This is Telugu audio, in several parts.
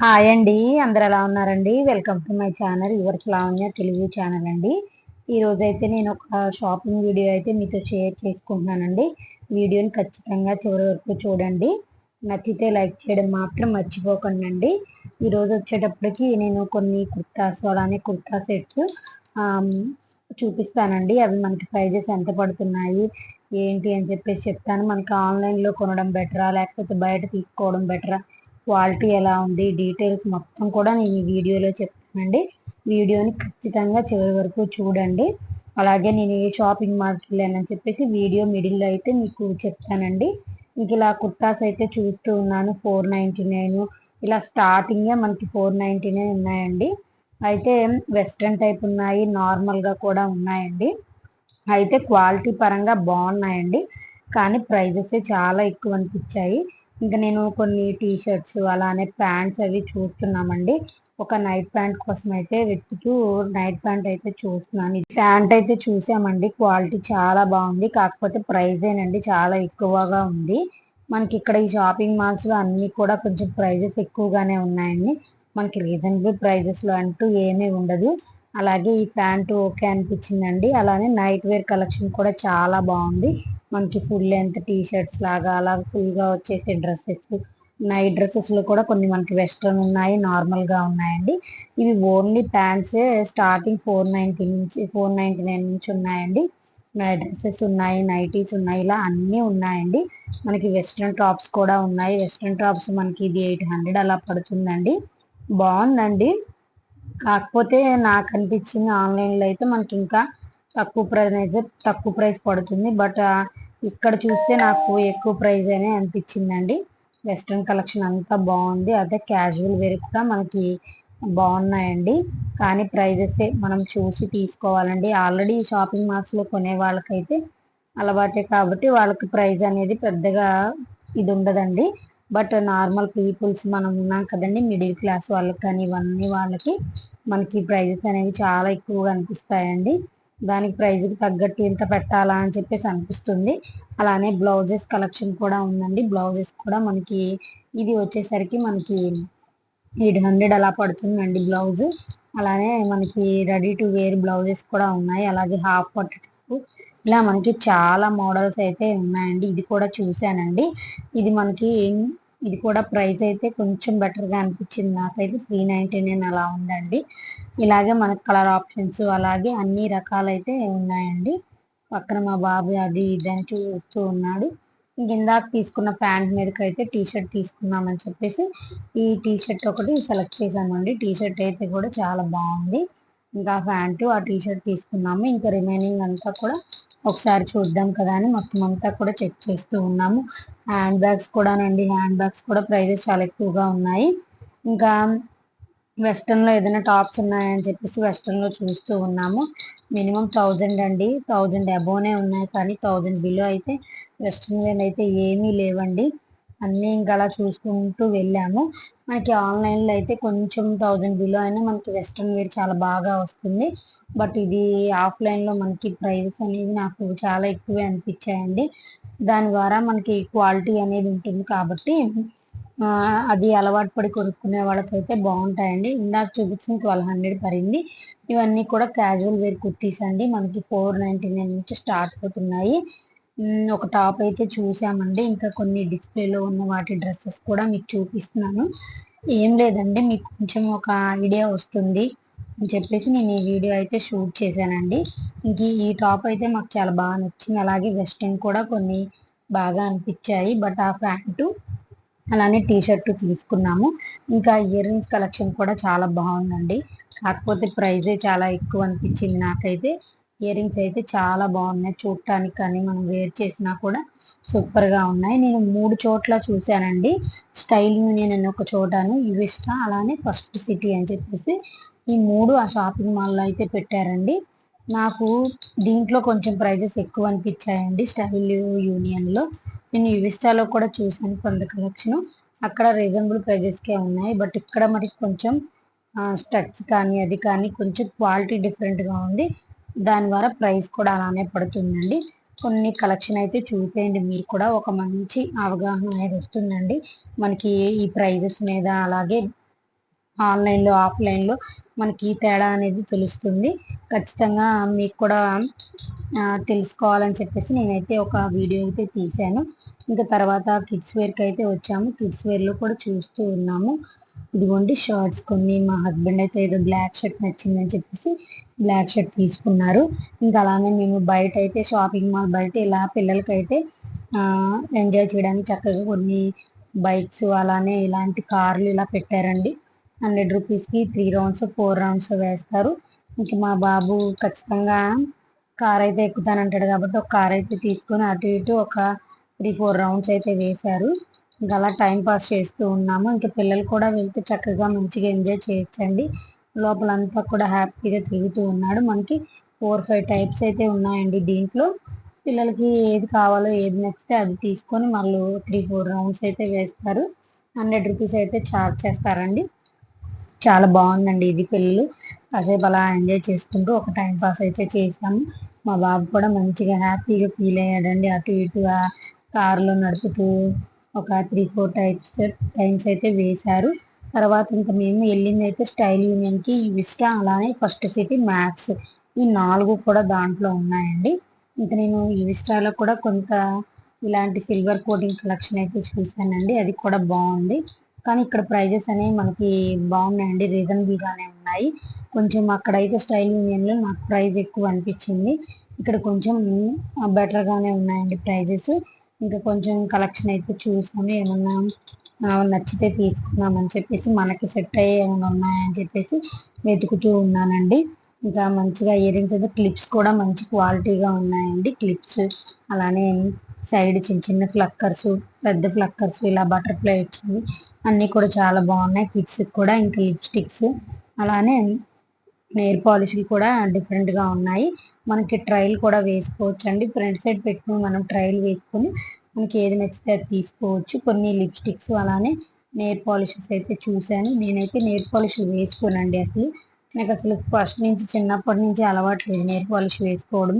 హాయ్ అండి అందరు ఎలా ఉన్నారండి? Welcome to my channel yours Lavanya Telugu channel అండి. ఈ రోజు అయితే నేను ఒక షాపింగ్ వీడియో అయితే మీతో షేర్ చేసుకుంటున్నానండి. వీడియోని ఖచ్చితంగా చివరి వరకు చూడండి. నచ్చితే లైక్ చేయడం మాత్రం మర్చిపోకండి అండి ఈరోజు వచ్చేటప్పటికి నేను కొన్ని కుర్తాస్ అలానే కుర్తా సెట్స్ చూపిస్తానండి. అవి మనకి ప్రైజెస్ ఎంత పడుతున్నాయి ఏంటి అని చెప్పేసి చెప్తాను. మనకి ఆన్లైన్లో కొనడం బెటరా లేకపోతే బయట తీసుకోవడం బెటరా? క్వాలిటీ ఎలా ఉంది డీటెయిల్స్ మొత్తం కూడా నేను ఈ వీడియోలో చెప్తానండి. వీడియోని ఖచ్చితంగా చివరి వరకు చూడండి. అలాగే నేను ఏ షాపింగ్ మాల్కి వెళ్ళానని చెప్పేసి వీడియో మిడిల్లో అయితే మీకు చెప్తానండి. ఇంక ఇలా కుర్తాస్ అయితే చూస్తూ ఉన్నాను ఫోర్ నైంటీ నైన్. ఇలా స్టార్టింగే మనకి ఫోర్ నైంటీ నైన్ ఉన్నాయండి. అయితే వెస్ట్రన్ టైప్ ఉన్నాయి నార్మల్గా కూడా ఉన్నాయండి. అయితే క్వాలిటీ పరంగా బాగున్నాయండి. కానీ ప్రైజెస్ చాలా ఎక్కువ అనిపించాయి. ఇంకా నేను కొన్ని టీ షర్ట్స్ అలానే ప్యాంట్స్ అవి చూస్తున్నామండి. ఒక నైట్ ప్యాంట్ కోసం అయితే వెతుకుతూ నైట్ ప్యాంట్ అయితే చూస్తున్నాను. ప్యాంట్ అయితే చూసామండి. క్వాలిటీ చాలా బాగుంది. కాకపోతే ప్రైజేనండి చాలా ఎక్కువగా ఉంది. మనకి ఇక్కడ ఈ షాపింగ్ మాల్స్లో అన్నీ కూడా కొంచెం ప్రైజెస్ ఎక్కువగానే ఉన్నాయండి. మనకి రీజనబుల్ ప్రైజెస్లో అంటూ ఏమీ ఉండదు. అలాగే ఈ ప్యాంటు ఓకే అనిపించిందండి. అలానే నైట్ వేర్ కలెక్షన్ కూడా చాలా బాగుంది. మనకి ఫుల్ లెంత్ టీ షర్ట్స్ లాగా అలా ఫుల్గా వచ్చేసే డ్రెస్సెస్. నైట్ డ్రెస్సెస్లో కూడా కొన్ని మనకి వెస్ట్రన్ ఉన్నాయి నార్మల్గా ఉన్నాయండి. ఇవి ఓన్లీ ప్యాంట్సే స్టార్టింగ్ ఫోర్ నైంటీ నుంచి ఫోర్ నైంటీ నైన్ నుంచి ఉన్నాయండి. నైట్ డ్రెస్సెస్ ఉన్నాయి నైటీస్ ఉన్నాయి ఇలా అన్నీ ఉన్నాయండి. మనకి వెస్ట్రన్ టాప్స్ కూడా ఉన్నాయి. వెస్ట్రన్ టాప్స్ మనకి ఇది ఎయిట్ హండ్రెడ్ అలా పడుతుందండి. బాగుందండి. కాకపోతే నాకు అనిపించింది ఆన్లైన్లో అయితే మనకి ఇంకా తక్కువ ప్రైస్ తక్కువ ప్రైస్ పడుతుంది. బట్ ఇక్కడ చూస్తే నాకు ఎక్కువ ప్రైస్ అనే అనిపించిందండి. వెస్ట్రన్ కలెక్షన్ అంతా బాగుంది. అదే క్యాజువల్ వేర్ కూడా మనకి బాగున్నాయండి. కానీ ప్రైజెస్ మనం చూసి తీసుకోవాలండి. ఆల్రెడీ షాపింగ్ మాల్స్లో కొనే వాళ్ళకైతే అలవాటే కాబట్టి వాళ్ళకి ప్రైజ్ అనేది పెద్దగా ఇది ఉండదండి. బట్ నార్మల్ పీపుల్స్ మనం ఉన్నాం కదండి. మిడిల్ క్లాస్ వాళ్ళకి కానీ ఇవన్నీ వాళ్ళకి మనకి ప్రైజెస్ అనేవి చాలా ఎక్కువగా అనిపిస్తాయండి. దానికి ప్రైజ్కి తగ్గట్టు ఇంత పెట్టాలా అని చెప్పేసి అనిపిస్తుంది. అలానే బ్లౌజెస్ కలెక్షన్ కూడా ఉందండి. బ్లౌజెస్ కూడా మనకి ఇది వచ్చేసరికి మనకి ఎయిట్ హండ్రెడ్ అలా పడుతుందండి బ్లౌజ్. అలానే మనకి రెడీ టు వేర్ బ్లౌజెస్ కూడా ఉన్నాయి. అలాగే హాఫ్ పట్టు ఇలా మనకి చాలా మోడల్స్ అయితే ఉన్నాయండి. ఇది కూడా చూశానండి. ఇది మనకి ఇది కూడా ప్రైస్ అయితే కొంచెం బెటర్గా అనిపించింది నాకైతే త్రీ నైంటీ నైన్ అలా ఉందండి. ఇలాగే మనకు కలర్ ఆప్షన్స్ అలాగే అన్ని రకాలైతే ఉన్నాయండి. పక్కన మా బాబు అది ఇదని చూస్తూ ఉన్నాడు. ఇంక ఇందాక తీసుకున్న ప్యాంట్ మీదకి అయితే టీ షర్ట్ తీసుకున్నామని చెప్పేసి ఈ టీ షర్ట్ ఒకటి సెలెక్ట్ చేశామండి. టీ షర్ట్ అయితే కూడా చాలా బాగుంది. ఇంకా ప్యాంటు ఆ టీ షర్ట్ తీసుకున్నాము. ఇంకా రిమైనింగ్ అంతా కూడా ఒకసారి చూద్దాం కదా అని మొత్తం అంతా కూడా చెక్ చేస్తూ ఉన్నాము. హ్యాండ్ బ్యాగ్స్ కూడానండి హ్యాండ్ బ్యాగ్స్ కూడా ప్రైజెస్ చాలా ఎక్కువగా ఉన్నాయి. ఇంకా వెస్ట్రన్లో ఏదైనా టాప్స్ ఉన్నాయని చెప్పేసి వెస్ట్రన్లో చూస్తూ ఉన్నాము. మినిమం థౌజండ్ అండి. థౌజండ్ అబోనే ఉన్నాయి కానీ థౌజండ్ బిలో అయితే వెస్ట్రన్ అయితే ఏమీ లేవండి. అన్నీ ఇంకా అలా చూసుకుంటూ వెళ్ళాము. మనకి ఆన్లైన్లో అయితే కొంచెం థౌజండ్ బిలో అయినా మనకి వెస్ట్రన్ వేర్ చాలా బాగా వస్తుంది. బట్ ఇది ఆఫ్లైన్లో మనకి ప్రైజెస్ అనేవి నాకు చాలా ఎక్కువే అనిపించాయండి. దాని ద్వారా మనకి క్వాలిటీ అనేది ఉంటుంది కాబట్టి అది అలవాటు పడి కొనుక్కునే వాళ్ళకైతే బాగుంటాయండి. ఇందాక చూపించిన ట్వెల్వ్ హండ్రెడ్ పడింది. ఇవన్నీ కూడా క్యాజువల్ వేర్ కుర్తీస్ అండి. మనకి ఫోర్ నైంటీ నైన్ నుంచి స్టార్ట్ అవుతున్నాయి. ఒక టాప్ అయితే చూసామండి. ఇంకా కొన్ని డిస్ప్లేలో ఉన్న వాటి డ్రెస్సెస్ కూడా మీకు చూపిస్తున్నాను. ఏం లేదండి మీకు కొంచెం ఒక ఐడియా వస్తుంది అని చెప్పేసి నేను ఈ వీడియో అయితే షూట్ చేశానండి. ఇంక ఈ టాప్ అయితే మాకు చాలా బాగా నచ్చింది. అలాగే వెస్ట్రన్ కూడా కొన్ని బాగా అనిపించాయి. బట్ ఆ ప్యాంటు అలానే టీ షర్ట్ తీసుకున్నాము. ఇంకా ఇయర్ రింగ్స్ కలెక్షన్ కూడా చాలా బాగుందండి. కాకపోతే ప్రైజే చాలా ఎక్కువ అనిపించింది నాకైతే. ఇయర్ రింగ్స్ అయితే చాలా బాగున్నాయి. చూడటానికి కానీ మనం వేర్ చేసినా కూడా సూపర్గా ఉన్నాయి. నేను మూడు చోట్ల చూశానండి. స్టైల్ యూనియన్ అని ఒక చోటను యువిస్టా అలానే ఫస్ట్ సిటీ అని చెప్పేసి ఈ మూడు ఆ షాపింగ్ మాల్లో అయితే పెట్టారండి. నాకు దీంట్లో కొంచెం ప్రైజెస్ ఎక్కువ అనిపించాయండి స్టైల్ యూనియన్లో. నేను యువిస్టాలో కూడా చూశాను కొంత కలెక్షన్. అక్కడ రీజనబుల్ ప్రైజెస్కే ఉన్నాయి. బట్ ఇక్కడ మరి కొంచెం స్టడ్స్ కానీ అది కానీ కొంచెం క్వాలిటీ డిఫరెంట్గా ఉంది. దాని ద్వారా ప్రైస్ కూడా అలానే పడుతుందండి. కొన్ని కలెక్షన్ అయితే చూసేయండి. మీరు కూడా ఒక మంచి అవగాహన అనేది వస్తుందండి. మనకి ఈ ప్రైజెస్ మీద అలాగే ఆన్లైన్లో ఆఫ్లైన్లో మనకి తేడా అనేది తెలుస్తుంది. ఖచ్చితంగా మీకు కూడా తెలుసుకోవాలని చెప్పేసి నేనైతే ఒక వీడియో అయితే తీశాను. ఇంకా తర్వాత కిడ్స్ వేర్కి అయితే వచ్చాము. కిడ్స్ వేర్లో కూడా చూస్తూ ఉన్నాము. ఇదిగోండి షర్ట్స్ కొన్ని. మా హస్బెండ్ అయితే ఏదో బ్లాక్ షర్ట్ నచ్చిందని చెప్పేసి బ్లాక్ షర్ట్ తీసుకున్నారు. ఇంకా అలానే మేము బయట అయితే షాపింగ్ మాల్ బయట ఇలా పిల్లలకైతే ఎంజాయ్ చేయడానికి చక్కగా కొన్ని బైక్స్ అలానే ఇలాంటి కార్లు ఇలా పెట్టారండి. హండ్రెడ్ రూపీస్కి త్రీ రౌండ్స్ ఫోర్ రౌండ్స్ వేస్తారు. ఇంకా మా బాబు ఖచ్చితంగా కార్ అయితే ఎక్కుతానంటాడు కాబట్టి ఒక కార్ అయితే తీసుకొని అటు ఇటు ఒక త్రీ ఫోర్ రౌండ్స్ అయితే వేశారు. ఇంకా అలా టైం పాస్ చేస్తూ ఉన్నాము. ఇంకా పిల్లలు కూడా వెళ్తే చక్కగా మంచిగా ఎంజాయ్ చేయొచ్చండి. లోపలంతా కూడా హ్యాపీగా తిరుగుతూ ఉన్నాడు. మనకి ఫోర్ ఫైవ్ టైప్స్ అయితే ఉన్నాయండి దీంట్లో. పిల్లలకి ఏది కావాలో ఏది నచ్చితే అది తీసుకొని మళ్ళీ త్రీ ఫోర్ రౌండ్స్ అయితే వేస్తారు. హండ్రెడ్ రూపీస్ అయితే ఛార్జ్ చేస్తారండి. చాలా బాగుందండి ఇది పిల్లలు. కాసేపు అలా ఎంజాయ్ చేసుకుంటూ ఒక టైం పాస్ అయితే చేసాము మా బాబు కూడా మంచిగా హ్యాపీగా ఫీల్ అయ్యాడండి. అటు ఇటుగా కారులో నడుపుతూ ఒక త్రీ ఫోర్ టైప్స్ టైమ్స్ అయితే వేశారు. తర్వాత ఇంకా మేము వెళ్ళింది అయితే స్టైల్ యూనియన్కి విస్టా అలానే ఫస్ట్ సిటీ మ్యాక్స్. ఈ నాలుగు కూడా దాంట్లో ఉన్నాయండి. ఇంకా నేను ఈ విస్టాలో కూడా కొంత ఇలాంటి సిల్వర్ కోటింగ్ కలెక్షన్ అయితే చూశానండి అది కూడా బాగుంది. కానీ ఇక్కడ ప్రైజెస్ అనేవి మనకి బాగున్నాయండి. రీజనబుల్గానే ఉన్నాయి. కొంచెం అక్కడైతే స్టైల్ యూనియన్లో నాకు ప్రైజ్ ఎక్కువ అనిపించింది. ఇక్కడ కొంచెం బెటర్గానే ఉన్నాయండి ప్రైజెస్. ఇంకా కొంచెం కలెక్షన్ అయితే చూసాము. ఏమన్నా నచ్చితే తీసుకుందామని చెప్పేసి మనకి సెట్ అయ్యే ఏమైనా ఉన్నాయని చెప్పేసి వెతుకుతూ ఉన్నానండి. ఇంకా మంచిగా ఇయర్ రింగ్స్ అయితే క్లిప్స్ కూడా మంచి క్వాలిటీగా ఉన్నాయండి. క్లిప్స్ అలానే సైడ్ చిన్న చిన్న ఫ్లక్కర్స్ పెద్ద ఫ్లక్కర్స్ ఇలా బటర్ఫ్లై వచ్చింది అన్నీ కూడా చాలా బాగున్నాయి. కిడ్స్ కూడా ఇంకా లిప్స్టిక్స్ అలానే నెయిల్ పాలిష్లు కూడా డిఫరెంట్గా ఉన్నాయి. మనకి ట్రయల్ కూడా వేసుకోవచ్చు అండి ఫ్రంట్ సైడ్ పెట్టుకుని మనం ట్రయల్ వేసుకొని మనకి ఏది నచ్చితే అది తీసుకోవచ్చు. కొన్ని లిప్స్టిక్స్ అలానే నెయిల్ పాలిషెస్ అయితే చూశాను. నేనైతే నెయిల్ పాలిష్ వేసుకోనండి అసలు. నాకు అసలు ఫస్ట్ నుంచి చిన్నప్పటి నుంచి అలవాటు లేదు నెయిల్ పాలిష్ వేసుకోవడం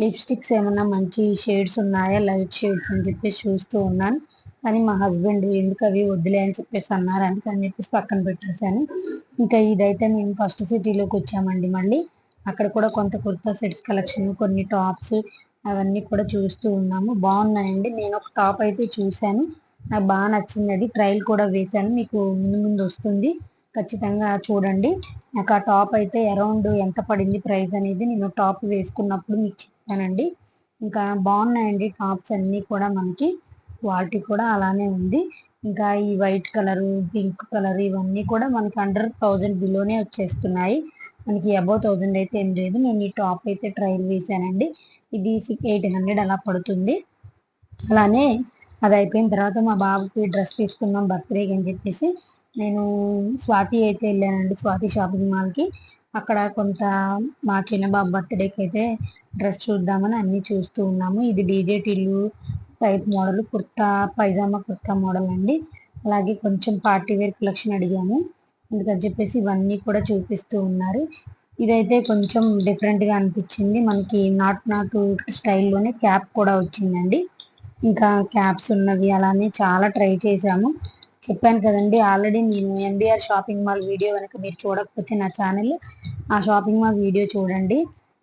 లిప్స్టిక్స్ ఏమన్నా మంచి షేడ్స్ ఉన్నాయా? లైట్ షేడ్స్ అని చెప్పేసి చూస్తూ ఉన్నాను. కానీ మా హస్బెండ్ ఎందుకు అవి వద్దులే అని చెప్పేసి అన్నారు. అందుకని చెప్పేసి పక్కన పెట్టేశాను. ఇంకా ఇదైతే మేము ఫస్ట్ సిటీలోకి వచ్చామండి మళ్ళీ. అక్కడ కూడా కొంత కుర్తా సెట్స్ కలెక్షన్ కొన్ని టాప్స్ అవన్నీ కూడా చూస్తూ ఉన్నాము. బాగున్నాయండి. నేను ఒక టాప్ అయితే చూశాను. నాకు బాగా నచ్చింది అది ట్రయల్ కూడా వేశాను. మీకు ముందు ముందు వస్తుంది. ఖచ్చితంగా చూడండి. నాకు ఆ టాప్ అయితే అరౌండ్ ఎంత పడింది ప్రైస్ అనేది నేను టాప్ వేసుకున్నప్పుడు మీకు చెప్పానండి ఇంకా బాగున్నాయండి టాప్స్ అన్నీ కూడా మనకి. క్వాలిటీ కూడా అలానే ఉంది. ఇంకా ఈ వైట్ కలర్ పింక్ కలర్ ఇవన్నీ కూడా మనకి అండర్ థౌజండ్ బిలోనే వచ్చేస్తున్నాయి. మనకి అబౌవ్ థౌజండ్ అయితే ఏం లేదు. నేను ఈ టాప్ అయితే ట్రయల్ వేసానండి ఇది ఎయిట్ హండ్రెడ్ అలా పడుతుంది. అలానే అది అయిపోయిన తర్వాత మా బాబుకి డ్రెస్ తీసుకున్నాం బర్త్డేకి అని చెప్పేసి నేను స్వాతి అయితే వెళ్ళానండి స్వాతి షాపింగ్ మాల్కి అక్కడ కొంత మా చిన్న బాబు బర్త్డేకి అయితే డ్రెస్ చూద్దామని అన్నీ చూస్తూ ఉన్నాము. ఇది DJ Tillu type model kurta pyjama kurta model అండి. అలాగే కొంచెం పార్టీ వేర్ కలెక్షన్ అడిగాము. అందుకని చెప్పేసి ఇవన్నీ కూడా చూపిస్తూ ఉన్నారు. ఇదైతే కొంచెం డిఫరెంట్గా అనిపించింది. మనకి నాట్ నాట్ స్టైల్లోనే క్యాప్ కూడా వచ్చిందండి. ఇంకా క్యాప్స్ ఉన్నవి అలానే చాలా ట్రై చేశాము. చెప్పాను కదండి ఆల్రెడీ నేను ఎంబీఆర్ షాపింగ్ మాల్ వీడియో కనుక మీరు చూడకపోతే నా ఛానల్ ఆ షాపింగ్ మాల్ వీడియో చూడండి.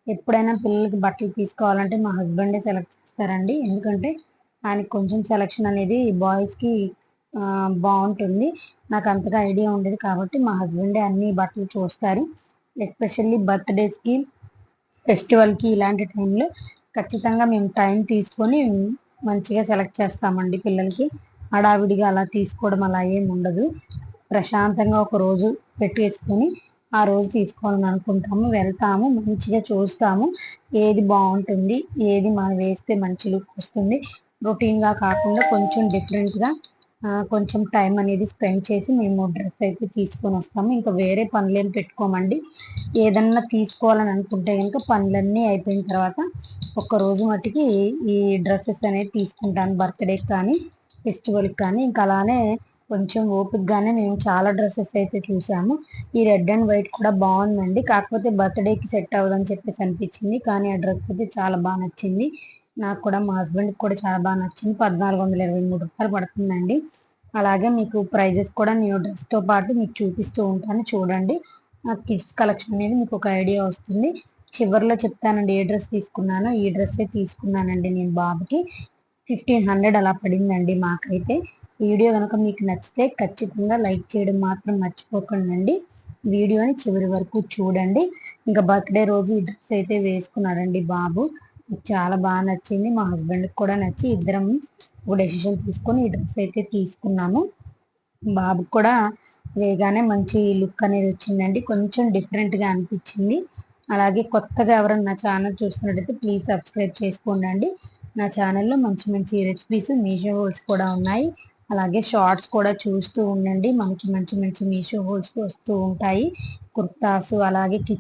ఎప్పుడైనా పిల్లలకి బట్టలు తీసుకోవాలంటే మా హస్బెండే సెలెక్ట్ చేస్తారండి. ఎందుకంటే ఆయనకు కొంచెం సెలక్షన్ అనేది బాయ్స్కి బాగుంటుంది. నాకు అంతగా ఐడియా ఉండేది కాబట్టి మా హస్బెండే అన్ని బట్టలు చూస్తారు. ఎస్పెషల్లీ బర్త్డేస్కి ఫెస్టివల్కి ఇలాంటి టైంలో ఖచ్చితంగా మేము టైం తీసుకొని మంచిగా సెలెక్ట్ చేస్తామండి పిల్లలకి. హడావిడిగా అలా తీసుకోవడం అలా ఏమి ఉండదు. ప్రశాంతంగా ఒక రోజు పెట్టేసుకొని ఆ రోజు తీసుకోవాలని అనుకుంటాము. వెళ్తాము మంచిగా చూస్తాము. ఏది బాగుంటుంది ఏది మనం వేస్తే మంచి లుక్ వస్తుంది. రొటీన్గా కాకుండా కొంచెం డిఫరెంట్గా కొంచెం టైం అనేది స్పెండ్ చేసి మేము డ్రెస్ అయితే తీసుకొని వస్తాము. ఇంకా వేరే పనులు పెట్టుకోమండి. ఏదన్నా తీసుకోవాలని అనుకుంటే కనుక పనులన్నీ అయిపోయిన తర్వాత ఒక్కరోజు మట్టికి ఈ డ్రెస్సెస్ అనేది తీసుకుంటాను. బర్త్డేకి కానీ ఫెస్టివల్కి కానీ. ఇంకా అలానే కొంచెం ఓపిక్గానే మేము చాలా డ్రెస్సెస్ అయితే చూసాము. ఈ రెడ్ అండ్ వైట్ కూడా బాగుందండి. కాకపోతే బర్త్డేకి సెట్ అవ్వదని చెప్పేసి అనిపించింది. కానీ ఆ డ్రెస్ అయితే చాలా బాగా నచ్చింది. నాకు కూడా మా హస్బెండ్కి కూడా చాలా బాగా నచ్చింది. పద్నాలుగు వందల ఇరవై మూడు రూపాయలు పడుతుందండి. అలాగే మీకు ప్రైజెస్ కూడా నేను డ్రెస్తో పాటు మీకు చూపిస్తూ ఉంటాను. చూడండి. ఆ కిడ్స్ కలెక్షన్ అనేది మీకు ఒక ఐడియా వస్తుంది. చివరిలో చెప్తానండి ఏ డ్రెస్ తీసుకున్నానో ఈ డ్రెస్సే తీసుకున్నానండి నేను బాబుకి. ఫిఫ్టీన్ హండ్రెడ్ అలా పడిందండి మాకైతే. వీడియో కనుక మీకు నచ్చితే ఖచ్చితంగా లైక్ చేయడం మాత్రం మర్చిపోకండి వీడియోని చివరి వరకు చూడండి. ఇంకా బర్త్డే రోజు ఈ డ్రెస్ అయితే వేసుకున్నాడండి బాబు. చాలా బాగా నచ్చింది. మా హస్బెండ్కి కూడా నచ్చి ఇద్దరం ఒక డెసిషన్ తీసుకొని ఈ డ్రెస్ అయితే తీసుకున్నాము. బాబు కూడా వేగానే మంచి లుక్ అనేది వచ్చిందండి. కొంచెం డిఫరెంట్గా అనిపించింది. అలాగే కొత్తగా ఎవరన్నా నా ఛానల్ చూస్తున్నట్టయితే ప్లీజ్ సబ్స్క్రైబ్ చేసుకోండి నా ఛానల్లో మంచి మంచి రెసిపీస్ మీషో హోల్స్ కూడా ఉన్నాయి. అలాగే షార్ట్స్ కూడా చూస్తూ ఉండండి. మనకి మంచి మంచి మీషో హోల్స్ వస్తూ ఉంటాయి. కుర్తాసు అలాగే కిచెన్